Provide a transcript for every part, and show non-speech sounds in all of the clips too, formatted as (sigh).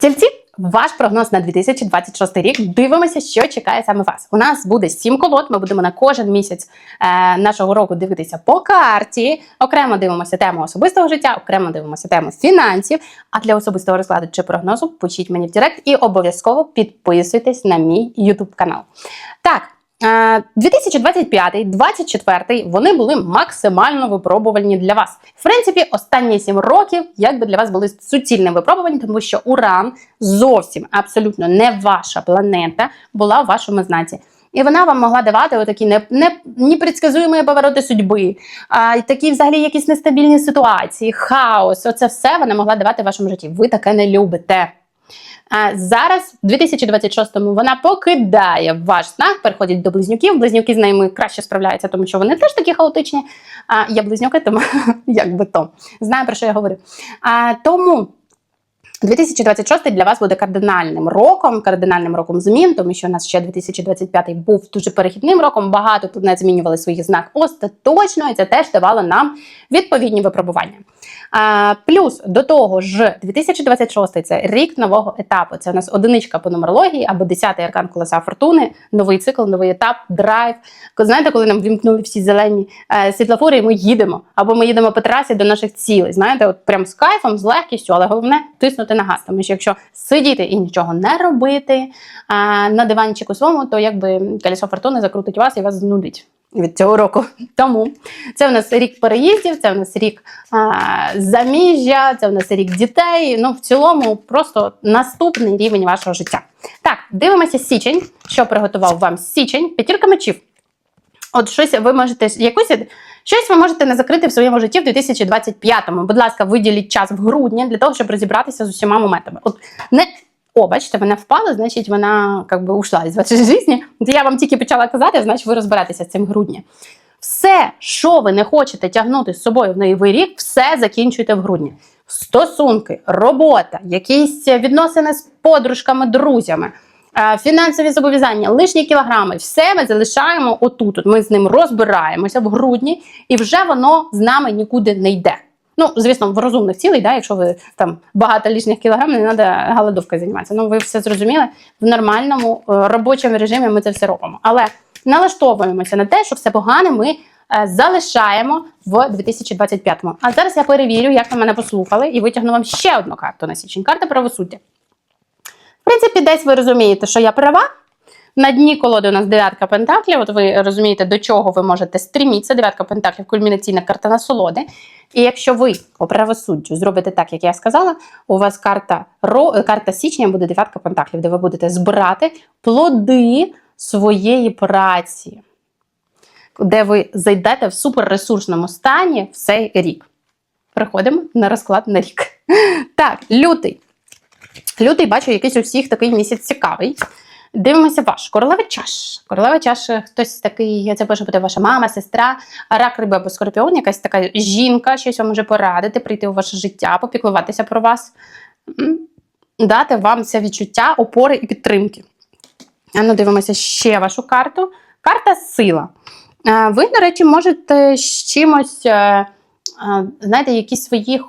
Тільці, ваш прогноз на 2026 рік. Дивимося, що чекає саме вас. У нас буде сім колод. Ми будемо на кожен місяць е, нашого року дивитися по карті. Окремо дивимося тему особистого життя, окремо дивимося тему фінансів. А для особистого розкладу чи прогнозу пишіть мені в Директ і обов'язково підписуйтесь на мій YouTube канал. Так. Е, 2025-2024 вони були максимально випробувальні для вас. В принципі, останні 7 років якби для вас були суцільним випробуванням, тому що Уран зовсім абсолютно не ваша планета була в вашому знаці. І вона вам могла давати отакі не, не, непредсказуємі повороти судьби, а такі взагалі якісь нестабільні ситуації, хаос. Оце все вона могла давати в вашому житті. Ви таке не любите. Зараз, в 2026-му, вона покидає ваш знак, переходить до близнюків. Близнюки з ними краще справляються, тому що вони теж такі хаотичні. А я близнюки, тому (laughs) як би то знаю про що я говорю. Тому 2026 для вас буде кардинальним роком, кардинальним роком змін, тому що у нас ще 2025 був дуже перехідним роком. Багато планет змінювали свої знак остаточно, і це теж давало нам відповідні випробування. А, плюс до того ж, 2026 це рік нового етапу. Це у нас одиничка по нумерології або 10-й аркан колеса фортуни, новий цикл, новий етап, драйв. Знаєте, коли нам вімкнули всі зелені е, світлофори, і ми їдемо, або ми їдемо по трасі до наших цілей. Знаєте, от прям з кайфом, з легкістю, але головне тиснути на газ. Тому що якщо сидіти і нічого не робити а, на диванчику своєму, то якби колесо фортуни закрутить вас і вас знудить. Від цього року. Тому це в нас рік переїздів, це в нас рік а, заміжжя, це в нас рік дітей. Ну, в цілому, просто наступний рівень вашого життя. Так, дивимося січень. Що приготував вам січень? П'ятірка мечів. От щось ви можете якусь щось ви можете не закрити в своєму житті в 2025-му. Будь ласка, виділіть час в грудні для того, щоб розібратися з усіма моментами. От не о, бачите, вона впала, значить, вона как би ушла із вашої житті. Я вам тільки почала казати, значить, ви розберетеся з цим в грудні. Все, що ви не хочете тягнути з собою в новий рік, все закінчуйте в грудні. Стосунки, робота, якісь відносини з подружками, друзями, фінансові зобов'язання, лишні кілограми, все ми залишаємо отут. От Ми з ним розбираємося в грудні, і вже воно з нами нікуди не йде. Ну, звісно, в розумних цілей, да, якщо ви там багато лишніх кілограм, не треба голодовкою займатися. Ну, ви все зрозуміли. В нормальному е, робочому режимі ми це все робимо. Але налаштовуємося на те, що все погане ми е, залишаємо в 2025-му. А зараз я перевірю, як ви мене послухали, і витягну вам ще одну карту на січень. Карта правосуддя. Принципі, десь ви розумієте, що я права. На дні колоди у нас дев'ятка пентаклів. От ви розумієте, до чого ви можете стрімітися. Дев'ятка пентаклів кульмінаційна карта насолоди. І якщо ви по правосуддю зробите так, як я сказала, у вас карта карта січня буде дев'ятка пентаклів, де ви будете збирати плоди своєї праці, де ви зайдете в суперресурсному стані в цей рік. Переходимо на розклад на рік. (laughs) Так, лютий. Лютий, бачу, якийсь у всіх такий місяць цікавий. Дивимося ваш королева чаш. Королева чаш, хтось такий, я це може бути ваша мама, сестра, рак риби або скорпіон, якась така жінка, щось вам може порадити, прийти у ваше життя, попіклуватися про вас, дати вам це відчуття опори і підтримки. А ну, дивимося ще вашу карту. Карта сила. Ви, до речі, можете з чимось, знаєте, якісь свої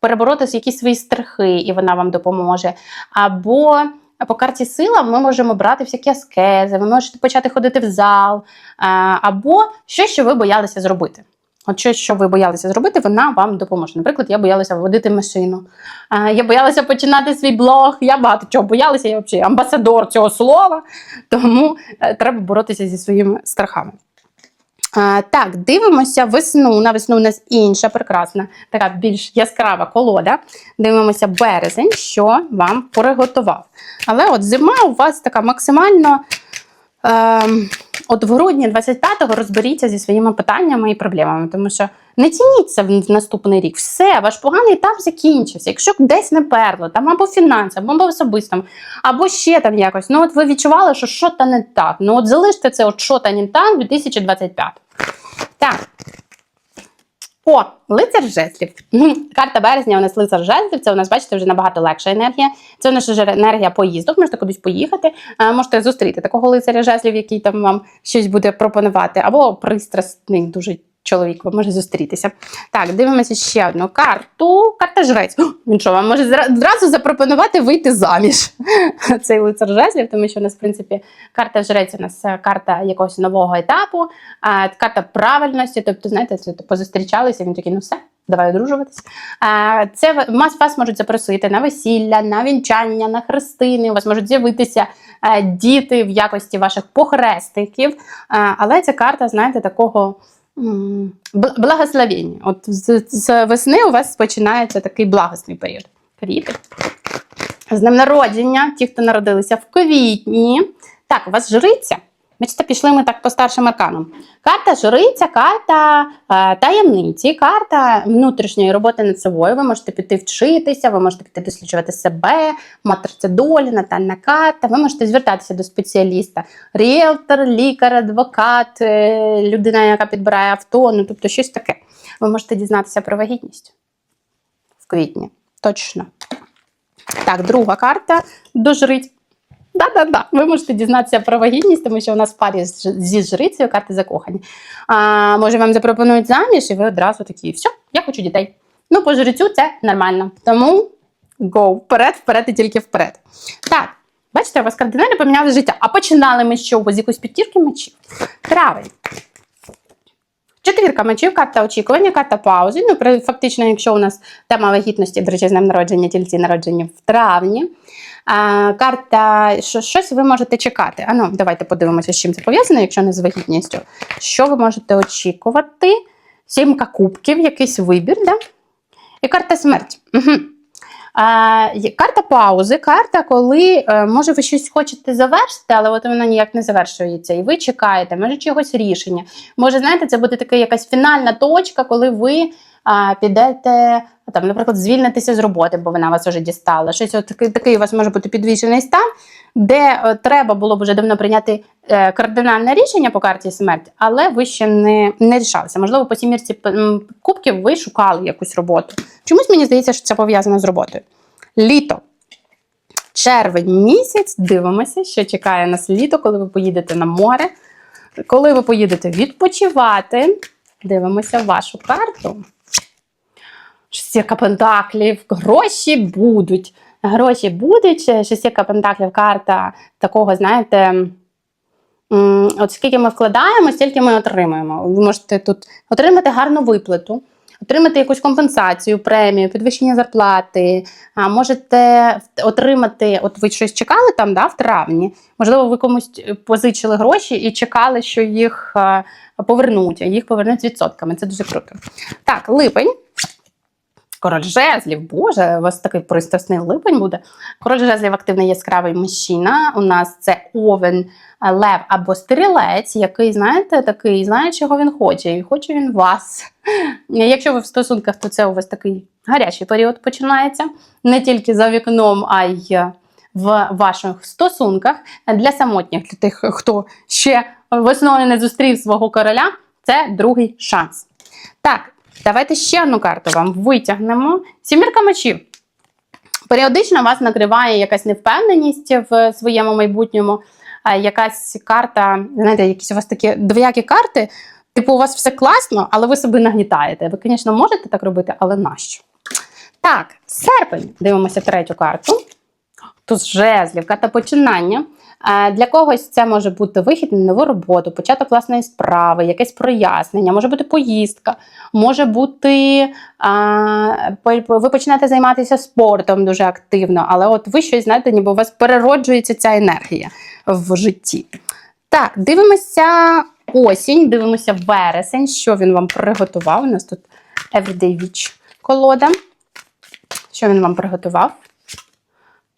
перебороти якісь свої страхи, і вона вам допоможе. Або по карті сила ми можемо брати всякі аскези, ви можете почати ходити в зал, або щось, що ви боялися зробити. От щось, що ви боялися зробити, вона вам допоможе. Наприклад, я боялася водити машину, я боялася починати свій блог, я багато чого боялася, я взагалі амбасадор цього слова, тому е, треба боротися зі своїми страхами. Так, дивимося весну. На весну у нас інша прекрасна, така більш яскрава колода. Дивимося березень, що вам приготував. Але от зима у вас така максимально. Е, от в грудні 25-го розберіться зі своїми питаннями і проблемами, тому що не тяніться в наступний рік. Все, ваш поганий етап закінчився. Якщо десь не перло, там або фінансово, або особистому, або ще там якось. Ну, от ви відчували, що що то не так. Ну, от залиште це, от що то не так, 2025. Так. О, лицар жезлів. Карта березня у нас лицар жезлів. Це у нас, бачите, вже набагато легша енергія. Це у нас вже енергія поїздок. Можете кудись поїхати, можете зустріти такого лицаря жезлів, який там вам щось буде пропонувати, або пристрасний, дуже чоловік вам може зустрітися. Так, дивимося ще одну карту. Карта жрець. Він що, вам може зразу запропонувати вийти заміж. (laughs) Цей лицар жезлів, тому що у нас, в принципі, карта жрець у нас е, карта якогось нового етапу, карта правильності. Тобто, знаєте, це позустрічалися, він такий, ну все. Давай одружуватись. Це вас, можуть запросити на весілля, на вінчання, на хрестини. У вас можуть з'явитися е, діти в якості ваших похрестиків. Але ця карта, знаєте, такого благословення. От з, з весни у вас починається такий благосний період. Квіти. З днем народження, ті, хто народилися в квітні. Так, у вас жриця. Бачите, пішли ми так по старшим арканам. Карта жриця, карта е, таємниці, карта внутрішньої роботи над собою. Ви можете піти вчитися, ви можете піти досліджувати себе, матриця долі, натальна карта. Ви можете звертатися до спеціаліста: ріелтор, лікар, адвокат, е, людина, яка підбирає авто, ну тобто щось таке. Ви можете дізнатися про вагітність в квітні. Точно. Так, друга карта до жриць. Да-да-да, ви можете дізнатися про вагітність, тому що у нас парі зі жрицею карти закохані. А, може, вам запропонують заміж, і ви одразу такі, все, я хочу дітей. Ну, по жрицю це нормально. Тому go, вперед, вперед і тільки вперед. Так, бачите, у вас кардинально помінялося життя. А починали ми що? З якоїсь підтірки мечів? Травень. Четвірка мечів, карта очікування, карта паузи. Ну, фактично, якщо у нас тема вагітності, до речі, з днем народження, тільці народження в травні. А, карта, що, щось ви можете чекати. А ну, давайте подивимося, з чим це пов'язано, якщо не з вагітністю. Що ви можете очікувати? Сімка кубків, якийсь вибір, да? І карта смерть. Угу. Карта паузи, карта, коли е, може ви щось хочете завершити, але от вона ніяк не завершується. І ви чекаєте, може чогось рішення. Може, знаєте, це буде така якась фінальна точка, коли ви підете, там, наприклад, звільнитеся з роботи, бо вона вас вже дістала. Щось от такий, у вас може бути підвішений стан, де е, треба було б вже давно прийняти е, кардинальне рішення по карті смерть, але ви ще не, не рішалися. Можливо, по сімірці кубків ви шукали якусь роботу. Чомусь мені здається, що це пов'язано з роботою. Літо. Червень місяць, дивимося, що чекає нас літо, коли ви поїдете на море. Коли ви поїдете відпочивати, дивимося вашу карту. Шестірка пентаклів, гроші будуть. Гроші будуть. Шестірка пентаклів карта такого, знаєте, от скільки ми вкладаємо, стільки ми отримуємо. Ви можете тут отримати гарну виплату, отримати якусь компенсацію, премію, підвищення зарплати. А можете отримати, от ви щось чекали там, да, в травні. Можливо, ви комусь позичили гроші і чекали, що їх повернуть, а їх повернуть з відсотками. Це дуже круто. Так, липень. Король жезлів, боже, у вас такий пристрасний липень буде. Король жезлів активний яскравий мужчина. У нас це овен, е, лев або стрілець, який, знаєте, такий, знає, чого він хоче, і хоче він вас. (laughs) Якщо ви в стосунках, то це у вас такий гарячий період починається. Не тільки за вікном, а й в ваших стосунках. Для самотніх, для тих, хто ще весною не зустрів свого короля, це другий шанс. Так, давайте ще одну карту вам витягнемо. Сімірка мечів. Періодично вас накриває якась невпевненість в своєму майбутньому, якась карта, знаєте, якісь у вас такі двоякі карти. Типу, у вас все класно, але ви себе нагнітаєте. Ви, звісно, можете так робити, але нащо? Так, серпень. Дивимося третю карту. Тут жезлів, карта починання. Для когось це може бути вихід на нову роботу, початок власної справи, якесь прояснення, може бути поїздка, може бути ви починаєте займатися спортом дуже активно, але от ви щось знаєте, ніби у вас перероджується ця енергія в житті. Так, дивимося осінь, дивимося вересень, що він вам приготував. У нас тут Everyday Witch колода. Що він вам приготував?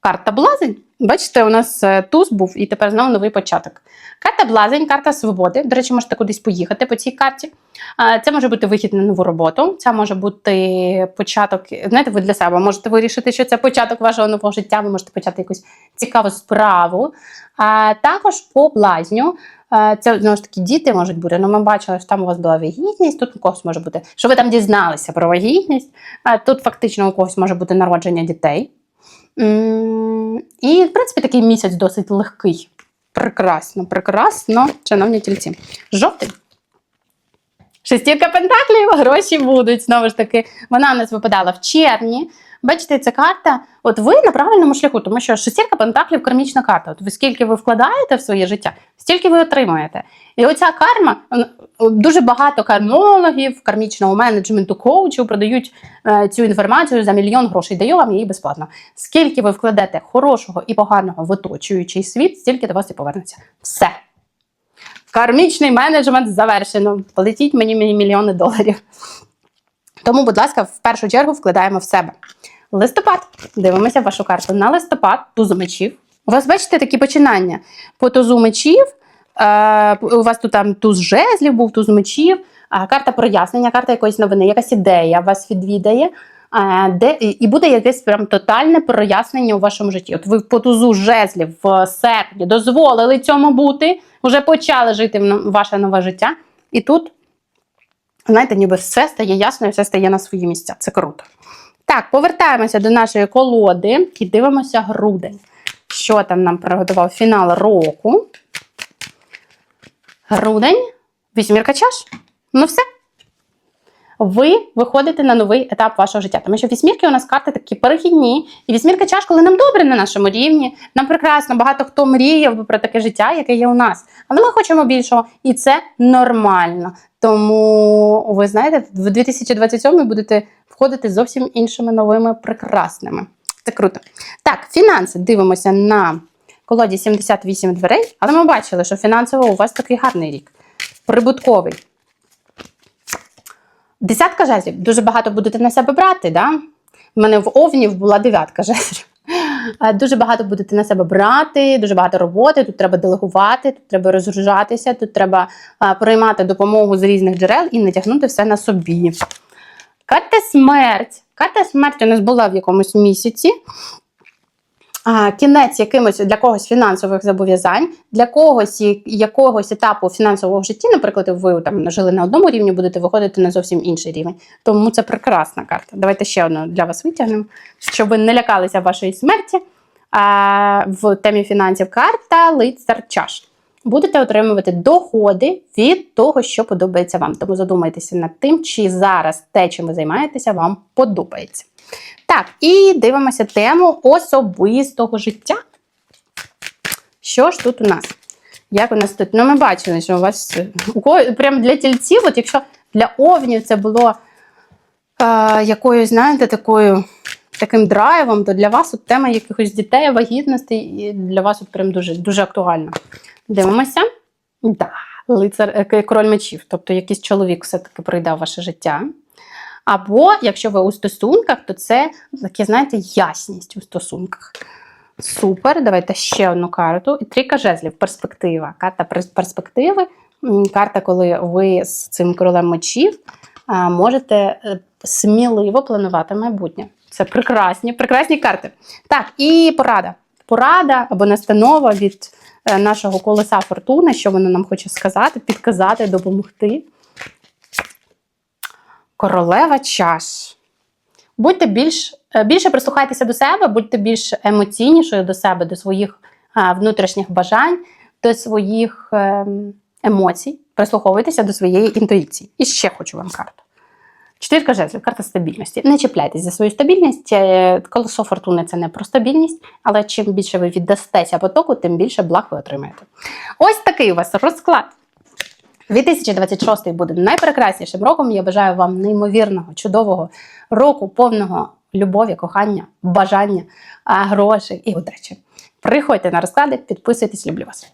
Карта блазень. Бачите, у нас е, туз був і тепер знову новий початок. Карта блазень, карта свободи. До речі, можете кудись поїхати по цій карті. Це може бути вихід на нову роботу, це може бути початок. Знаєте, ви для себе можете вирішити, що це початок вашого нового життя. Ви можете почати якусь цікаву справу. А також по блазню. е, Це знову ж таки діти можуть бути. Ну, ми бачили, що там у вас була вагітність, тут у когось може бути, що ви там дізналися про вагітність. Тут фактично у когось може бути народження дітей. І, в принципі, такий місяць досить легкий. Прекрасно, прекрасно, шановні тільці. Жовтий. Шестірка пентаклів, гроші будуть. Знову ж таки, вона у нас випадала в червні. Бачите, ця карта, от ви на правильному шляху, тому що шестірка пентаклів кармічна карта. От ви скільки ви вкладаєте в своє життя, стільки ви отримуєте. І оця карма, дуже багато кармологів, кармічного менеджменту, коучів продають е, цю інформацію за мільйон грошей. Даю вам її безплатно. Скільки ви вкладете хорошого і поганого в оточуючий світ, стільки до вас і повернеться. Все. Кармічний менеджмент завершено. Полетіть мені мільйони доларів. Тому, будь ласка, в першу чергу вкладаємо в себе. Листопад. Дивимося вашу карту. На листопад, тузу мечів. У вас бачите такі починання. По тузу мечів. Е, у вас тут там туз жезлів був, туз мечів, е, карта прояснення, карта якоїсь новини, якась ідея вас відвідає. е, Де, і буде якесь прям тотальне прояснення у вашому житті. От ви по тузу жезлів в серпні дозволили цьому бути, вже почали жити в ваше нове життя. І тут знаєте, ніби все стає ясно і все стає на свої місця. Це круто. Так, повертаємося до нашої колоди і дивимося грудень. Що там нам приготував фінал року? Грудень, вісьмірка чаш. Ну все. Ви виходите на новий етап вашого життя. Тому що вісьмірки у нас карти такі перехідні. І вісьмірка чаш, коли нам добре на нашому рівні, нам прекрасно, багато хто мріяв про таке життя, яке є у нас. Але ми хочемо більшого, і це нормально. Тому ви знаєте, в 2027 будете входити зовсім іншими новими прекрасними. Це круто. Так, фінанси дивимося на колоді 78 дверей, але ми бачили, що фінансово у вас такий гарний рік. Прибутковий. Десятка жезлів. Дуже багато будете на себе брати, да? У мене в Овнів була дев'ятка жезлів. (laughs) Дуже багато будете на себе брати, дуже багато роботи. Тут треба делегувати, тут треба розгружатися, тут треба приймати допомогу з різних джерел і не тягнути все на собі. Карта смерть. Карта смерть у нас була в якомусь місяці. Кінець якимось для когось фінансових зобов'язань, для когось якогось етапу фінансового житті, наприклад, ви там жили на одному рівні, будете виходити на зовсім інший рівень. Тому це прекрасна карта. Давайте ще одну для вас витягнемо, щоб ви не лякалися вашої смерті. А, в темі фінансів карта лицар чаш. Будете отримувати доходи від того, що подобається вам. Тому задумайтеся над тим, чи зараз те, чим ви займаєтеся, вам подобається. Так, і дивимося тему особистого життя. Що ж тут у нас? Як у нас тут? Ну, ми бачили, що у вас у кого прям для тільців, от якщо для овнів це було е, якоюсь, знаєте, такою, таким драйвом, то для вас от тема якихось дітей, вагітностей, і для вас от прям дуже, дуже актуальна. Дивимося. Да, лицар, е, король мечів, тобто якийсь чоловік все-таки пройде в ваше життя. Або якщо ви у стосунках, то це таке, знаєте, ясність у стосунках. Супер. Давайте ще одну карту. І трійка жезлів. Перспектива. Карта перспективи. Карта, коли ви з цим королем мечів можете е, сміливо планувати майбутнє. Це прекрасні, прекрасні карти. Так, і порада. Порада або настанова від нашого колеса фортуни, що воно нам хоче сказати, підказати, допомогти. Королева чаш. Будьте більш, е, більше прислухайтеся до себе, будьте більш емоційнішою до себе, до своїх внутрішніх бажань, до своїх ем, емоцій. Прислуховуйтеся до своєї інтуїції. І ще хочу вам карту. Четвірка жезлів, карта стабільності. Не чіпляйтесь за свою стабільність. Е, Колесо фортуни це не про стабільність, але чим більше ви віддастеся потоку, тим більше благ ви отримаєте. Ось такий у вас розклад. 2026 буде найпрекраснішим роком. Я бажаю вам неймовірного, чудового року, повного любові, кохання, бажання, грошей і удачі. Приходьте на розклади, підписуйтесь, люблю вас.